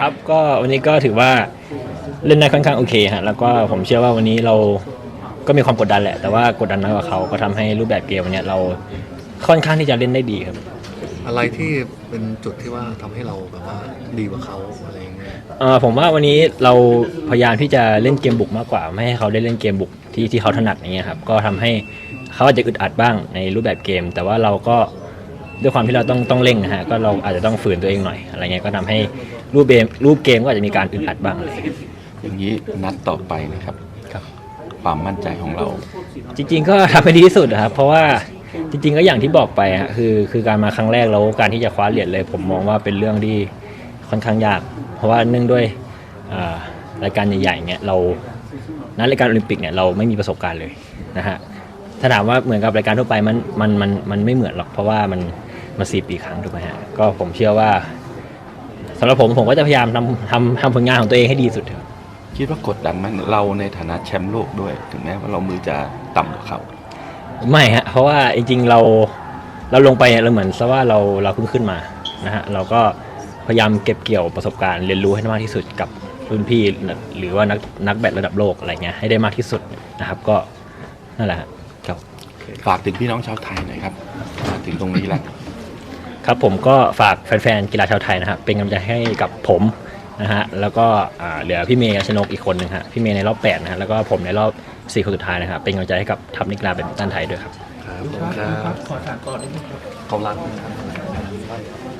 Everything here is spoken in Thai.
ครับก็วันนี้ก็ถือว่าเล่นได้ค่อนข้างโอเคฮะแล้วก็ผมเชื่อว่าวันนี้เราก็มีความกดดันแหละ แต่ว่ากดดันน้อยกว่าเขาก็ทำให้รูปแบบเกมวันเนี้ยเราค่อนข้างที่จะเล่นได้ดีครับ อะไรที่เป็นจุดที่ว่าทำให้เราแบบว่าดีกว่าเขาอะไรอย่างเงี้ยเออผมว่าวันนี้เราพยายามที่จะเล่นเกมบุกมากกว่า ไม่ให้เขาได้เล่นเกมบุกที่ที่เขาถนัดอย่างเงี้ยครับก็ทำให้เขาอาจจะอึดอัดบ้างในรูปแบบเกม แต่ว่าเราก็ ด้วยความที่เราต้องต้องเร่งนะฮะก็เราอาจจะต้องฝืนตัวเองหน่อยอะไรเงี้ยก็ทำให้รูปเกมรูปเกมก็อาจจะมีการอึดอัดบ้างอะไรเงี้ยอย่างนี้นัดต่อไปนะครับ ครับ ความมั่นใจของเรา จริง ๆ ก็ทำให้ดีที่สุดนะครับเพราะว่าจริง ๆ ก็อย่างที่บอกไปฮะคือคือการมาครั้งแรกแล้วการที่จะคว้าเหรียญเลย ผมมองว่าเป็นเรื่องที่ค่อนข้างยาก เพราะว่าเนื่องด้วยอ่ารายการใหญ่ๆเนี่ยเรานัดรายการโอลิมปิกเนี่ยเราไม่มีประสบการณ์เลยนะฮะถ้าถามว่าเหมือนกับรายการทั่วไปมันมันมันมันไม่เหมือนหรอกเพราะว่ามัน มาสี่ปีครั้งถูกไหมฮะก็ผมเชื่อว่าสำหรับผมผมก็จะพยายามทำทำทำผลงานของตัวเองให้ดีที่สุดครับคิดว่ากดดันไหมันเราในฐานะแชมป์โลกด้วย ถึงแม้ว่าเรามือจะต่ำกว่าเขาไม่ฮะเพราะว่าจริงๆเราเราลงไปเนี่ยเราเหมือนซะว่าเราเราเพิ่งขึ้นมานะฮะเราก็พยายามเก็บเกี่ยวประสบการณ์เรียนรู้ให้มากที่สุดกับรุ่นพี่หรือว่านักนักแบดระดับโลกอะไรเงี้ยให้ได้มากที่สุดนะครับก็นั่นแหละฮะครับฝากถึงพี่น้องชาวไทยหน่อยครับมาถึงตรงนี้แล้ว ครับผมก็ฝากแฟนๆกีฬาชาวไทยนะครับเป็นกำลังใจให้กับผมนะฮะแล้วก็อ่าเหลือพี่เมย์ชนกอีกคนหนึ่งฮะพี่เมย์ในรอบ8นะฮะแล้วก็ผมในรอบ4คนสุดท้ายนะครับเป็นกำลังใจให้กับทัพนักกีฬาแบดมินตันไทยด้วยครับ ครับผมครับขอถามต่อนิดนึงเขารักไหมครับ